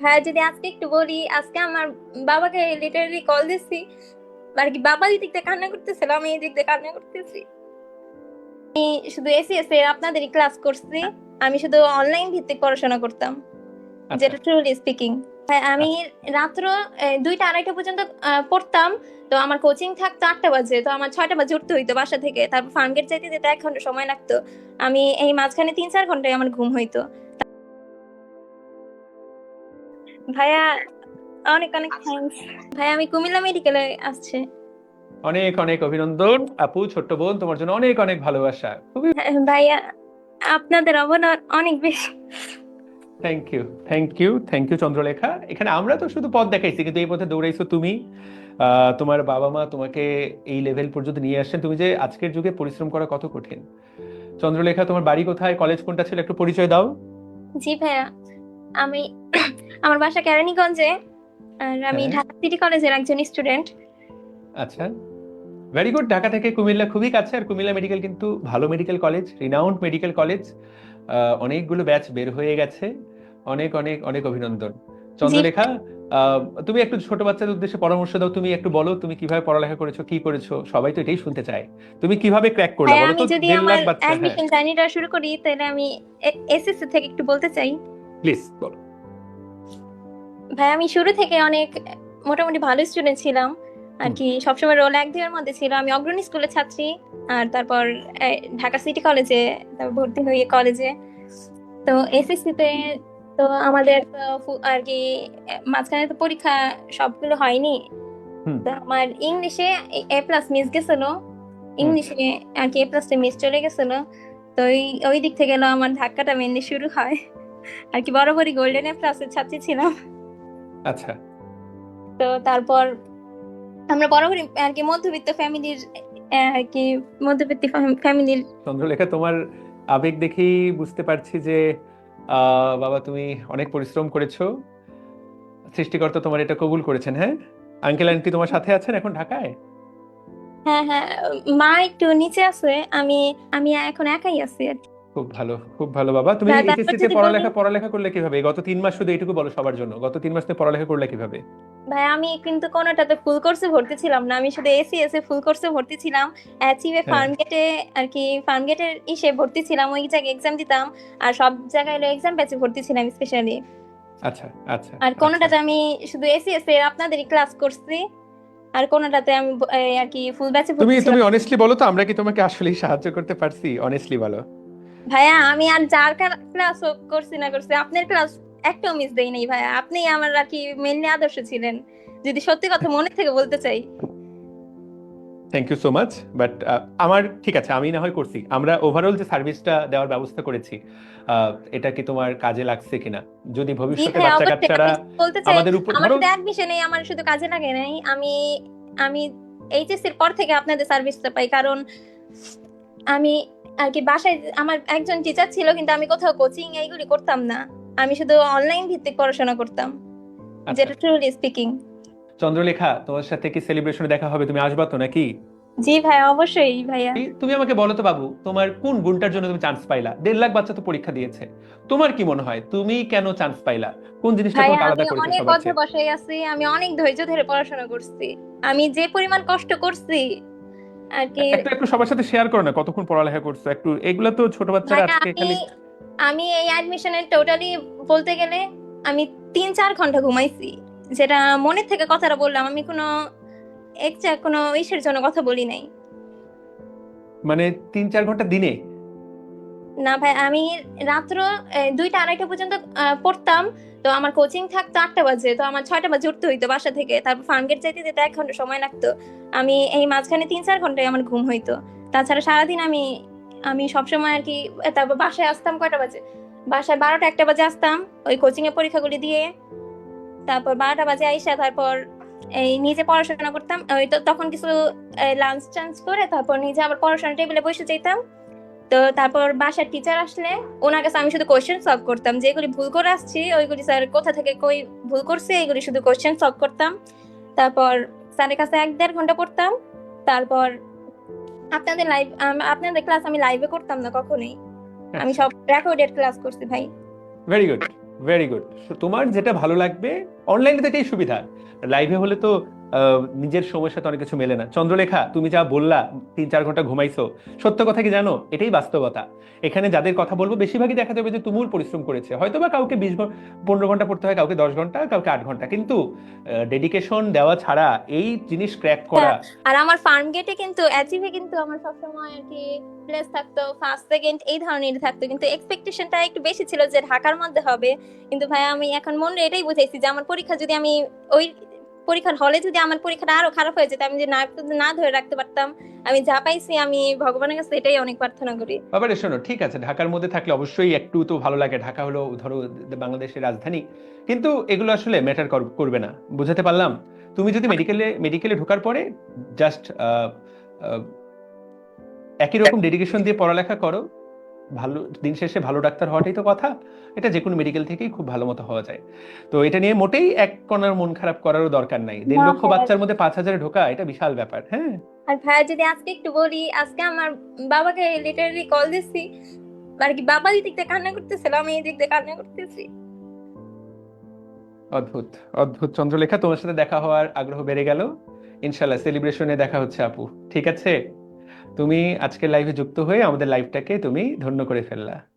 হ্যাঁ যদি আজকে একটু বলি আজকে আমার বাবাকে লিটারালি কল দিচ্ছি আর কি বাবা এই দিক দিয়ে কান্না করতেছিল আমি এই দিক দিয়ে কান্না করতেছি? আমি শুধু এসিএস এর আপনাদেরই ক্লাস করছি। আমি শুধু অনলাইন ভিত্তিক পড়াশোনা করতাম আচ্ছা। যেটা ট্রুলি স্পিকিং আমি রাত্র আহ, দুইটা আড়াইটা পর্যন্ত পড়তাম। তো আমার কোচিং থাকতো আটটা বাজে তো আমার ছয়টা বাজে উঠতে হইতো বাসা থেকে। তারপর ফার্ম গেট যাইতে যেতে এক ঘণ্টা সময় লাগতো। আমি এই মাঝখানে তিন চার ঘন্টায় আমার ঘুম হইতো। ভাইয়া অনেক অনেক থ্যাঙ্কস ভাইয়া আমি কুমিল্লা মেডিকেলে আসছে। অনেক অনেক অভিনন্দন। আপু ছোট্ট বোন তোমার জন্য অনেক অনেক ভালোবাসা। খুবই ভাইয়া আপনাদের অবদান অনেক বেশি। Thank you thank you thank you Chandralekha. এখানে আমরা তো শুধু পথ দেখাইছি কিন্তু এই পথে দৌড়াইছো তুমি। আহ, তোমার বাবা মা তোমাকে এই লেভেল পর্যন্ত নিয়ে আসছেন। তুমি যে আজকের যুগে পরিশ্রম করা কত কঠিন। চন্দ্রলেখা তোমার বাড়ি কোথায়? কলেজ কোনটা ছিল? একটু পরিচয় দাও। জি ভাইয়া আমি আমার বাসা কেরানীগঞ্জে আর আমি হ্যাঁ। ঢাকা সিটি কলেজের একজন স্টুডেন্ট। আচ্ছা ভেরি গুড ঢাকা থেকে কুমিল্লা খুবই কাছে আর কুমিল্লা মেডিকেল কিন্তু ভালো medical college renowned medical college অনেকগুলো ব্যাচ বের হয়ে গেছে অনেক অনেক অনেক অভিনন্দন। চন্দ্রলেখা তুমি একটু ছোট বাচ্চাদের উদ্দেশ্যে পরামর্শ দাও তুমি একটু বলো তুমি কীভাবে পড়ালেখা করেছ কি করেছ সবাই তো এটাই শুনতে চায়। তুমি কীভাবে ক্র্যাক করলে ভাইয়া বলো আমি তো যদি আমার হ্যাঁ। অ্যাডমিশন জার্নিটা শুরু করি তাহলে আমি এসএসসি থেকে একটু বলতে চাই। প্লিজ বলো। ভাই আমি শুরু থেকে অনেক মোটামুটি ভালো স্টুডেন্ট ছিলাম। আর কি সবসময় রোল এক দুইয়ের মধ্যে ছিল। আমি অগ্রণী স্কুলের ছাত্রী আর তারপর ঢাকা সিটি কলেজে তারপর ভর্তি হয়ে কলেজে তো এসএসসি তে তো আমাদের তো আর কি মাঝখানে তো পরীক্ষা সবগুলো হয়নি। তো আমার ইংলিশে এ প্লাস মিস গেছিল। ইংলিশে আর কি এ প্লাসটা মিস চলে গেছিল। তো ওই ওই দিক থেকে আমার ধাক্কাটা মেনলি শুরু হয়। আর কি বরাবরই গোল্ডেন এ প্লাসের ছাত্রী ছিলাম। আচ্ছা। তো তারপর আমরা বরাবরই আর কি মধ্যবিত্ত ফ্যামিলির আর কি মধ্যবিত্ত ফ্যামিলির চন্দ্রলেখা তোমার আবেগ দেখেই বুঝতে পারছি যে বাবা তুমি অনেক পরিশ্রম করেছ। সৃষ্টিকর্তা তোমার এটা কবুল করেছেন হ্যাঁ? আঙ্কেল আন্টি তোমার সাথে আছেন এখন ঢাকায়? হ্যাঁ হ্যাঁ মা একটু নিচে আছে আমি আমি এখন একাই আছি আর কি। খুব ভালো খুব ভালো বাবা। তুমি এইচএসসি তে পড়ালেখা পড়ালেখা করলে কীভাবে? গত তিন মাস শুধু এইটুকু বলো সবার জন্য। গত তিন মাস তুমি পড়ালেখা করলে কীভাবে? ভাই আমি কিন্তু কোনোটাতে ফুল কোর্সে ভর্তি ছিলাম না। আমি শুধু এসিএস এ ফুল কোর্সে ভর্তি ছিলাম। অ্যাচিভে। ফার্ম গেটে আর কি ফার্ম গেটের ইসে ভর্তি ছিলাম। ওই জায়গায় এক্সাম দিতাম। আর সব জায়গায় এক্সাম ব্যাচে ভর্তি ছিলাম স্পেশালি আচ্ছা আচ্ছা আর কোনটাতে আমি শুধু এসিএস এর আপনাদেরই ক্লাস করছি। আর কোনোটাতে আমি আর কি ফুল ব্যাচে তুমি ভর্তি তুমি অনেস্টলি বলো তো আমরা কি তোমাকে আসলেই সাহায্য করতে পারছি? অনেস্টলি বলো। ভাইয়া আমি আর যার ক্লাস করছি না করছি আপনার ক্লাস একটাও মিস দেই নাই ভাইয়া। আপনি আমার আর কি মেনলি আদর্শ ছিলেন। যদি সত্যি কথা মনে থেকে বলতে চাই। Thank you so much but আমার ঠিক আছে আমি না হয় করছি। আমরা ওভারঅল যে সার্ভিসটা দেওয়ার ব্যবস্থা করেছি এটা কি তোমার কাজে লাগছে কিনা? যদি ভবিষ্যতে বাচ্চা কাচ্চারা আমাদের উপর আমার শুধু অ্যাডমিশনে আমার শুধু কাজে লাগে নাই আমি আমি এইচএস এর পর থেকে আপনাদের সার্ভিসটা পাই কারণ আমি আর কি বাসায় আমার একজন টিচার ছিল কিন্তু আমি কোথাও কোচিং এইগুলি করতাম না। আমি শুধু অনলাইন ভিত্তিক পড়াশোনা করতাম আচ্ছা, যেটা ট্রুলি স্পিকিং চন্দ্রলেখা তোমার সাথে কি সেলিব্রেশনে দেখা হবে? তুমি আসবা তো নাকি? জি ভাইয়া অবশ্যই ভাইয়া। তুমি আমাকে বলো তো বাবু তোমার কোন গুণটার জন্য তুমি চান্স পাইলা? দেড় লাখ বাচ্চা তো পরীক্ষা দিয়েছে। তোমার কি মনে হয় তুমি কেন চান্স পাইলা? কোন জিনিসটা তোমাকে আলাদা করেছে অনেক বছর বসে আছি আমি অনেক ধৈর্য ধরে পড়াশোনা করছি। আমি যে পরিমাণ কষ্ট করছি একটু সবার সাথে শেয়ার করো না কতক্ষণ পড়ালেখা করছ? একটু এগুলা তো ছোট বাচ্চারা আজকে খালি আমি এই অ্যাডমিশনের টোটালি বলতে গেলে আমি তিন চার ঘণ্টা ঘুমাইছি যেটা মনের থেকে কথাটা বললাম আমি কোনো একটা কোনো ইসের জন্য কথা বলি নাই। মানে তিন চার ঘণ্টা দিনে? না ভাই আমি রাত্র দুইটা আড়াইটা পর্যন্ত পড়তাম তো আমার কোচিং থাকতো আটটা বাজে, তো আমার ছয়টা বাজে উঠতে হইতো বাসা থেকে। তারপর ফার্ম গেট যাইতে যেতে এক ঘণ্টা সময় লাগতো। আমি এই মাঝখানে তিন চার ঘন্টায় আমার ঘুম হইতো। তাছাড়া সারাদিন আমি আমি সবসময় আর কি, তারপর বাসায় আসতাম কয়টা বাজে? বাসায় বারোটা একটা বাজে আসতাম, ওই কোচিং এর পরীক্ষাগুলি দিয়ে। তারপর বারোটা বাজে আইসা, তারপর এই নিজে পড়াশোনা করতাম। ওই তো তখন কিছু লাঞ্চ টাঞ্চ করে তারপর নিজে আবার পড়াশোনা টেবিলে বসে যেতাম। তো তারপর বাসার টিচার আসলে ওনার কাছে আমি শুধু কোয়েশ্চেন সলভ করতাম। যেগুলি ভুল করে আসছি ওইগুলি স্যার কোথা থেকে কই ভুল করছে এইগুলি শুধু কোয়েশ্চেন সলভ করতাম। তারপর স্যারের কাছে এক দেড় ঘণ্টা পড়তাম। তারপর আপনাদের লাইভ আপনাদের ক্লাস আমি লাইভে করতাম না কখনোই। আমি সব রেকর্ডেড ক্লাস করছি ভাই। ভেরি গুড ভেরি গুড তোমার যেটা ভালো লাগবে অনলাইনে তো এটাই সুবিধা। লাইভে হলে তো নিজের সময়ের সাথে অনেক কিছু মেলে না। চন্দ্রলেখা, তুমি যা বললা, তিন, চার ঘণ্টা ঘুমাইছো, সত্য কথা কি জানো? এটাই বাস্তবতা। এখানে যাদের কথা বলব, বেশিরভাগই দেখা যাবে যে তুমুল পরিশ্রম করেছে। হয়তো বা কাউকে বিশ পনেরো ঘণ্টা পড়তে হয়, কাউকে দশ ঘণ্টা, কাউকে আট ঘণ্টা। কিন্তু ডেডিকেশন দেওয়া ছাড়া এই জিনিস ক্র্যাক করা আর আমার ফার্ম গেটে কিন্তু অ্যাচিভে কিন্তু আমার সবসময় আর কি প্লেস থাকতো ফার্স্ট সেকেন্ড এই ধরনের থাকতো। কিন্তু এক্সপেকটেশনটা একটু বেশি ছিল যে ঢাকার মধ্যে হবে। কিন্তু ভাই আমি এখন মনে এটাই বুঝাইছি যে আমার পরীক্ষা যদি আমি ওই পরীক্ষার হলে যদি আমার পরীক্ষাটা আরও খারাপ হয়ে যেত আমি যে না না ধরে রাখতে পারতাম আমি যা পাইছি আমি ভগবানের কাছে এটাই অনেক প্রার্থনা করি। আবার শোনো ঠিক আছে ঢাকার মধ্যে থাকলে অবশ্যই একটু তো ভালো লাগে। ঢাকা হলো ধরো বাংলাদেশের রাজধানী। কিন্তু এগুলো আসলে ম্যাটার করবে না। বুঝাতে পারলাম? তুমি যদি মেডিকেলে মেডিকেলে ঢোকার পরে জাস্ট একই রকম ডেডিকেশন দিয়ে পড়ালেখা করো ভালো দিন শেষে ভালো ডাক্তার হওয়াটাই তো কথা। এটা যে কোনো মেডিকেল থেকেই খুব ভালো মতো হওয়া যায়। তো এটা নিয়ে মোটেই এক কণার মন খারাপ করারও দরকার নাই। দেড় লক্ষ। বাচ্চার মধ্যে পাঁচ হাজারে ঢোকা এটা বিশাল ব্যাপার হ্যাঁ। আর ভাইয়া যদি আজকে একটু বলি আজকে আমার বাবাকে লিটারালি কল দিচ্ছি আর কি বাবা দিক দিয়ে কান্না করতেছিল আমি এই দিক দিয়ে কান্না করতেছি। অদ্ভুত অদ্ভুত চন্দ্রলেখা। তোমার সাথে দেখা হওয়ার আগ্রহ বেড়ে গেল। ইনশাল্লাহ সেলিব্রেশনে দেখা হচ্ছে আপু। ঠিক আছে? তুমি আজকের লাইভে যুক্ত হয়ে আমাদের লাইভটাকে তুমি ধন্য করে ফেললা।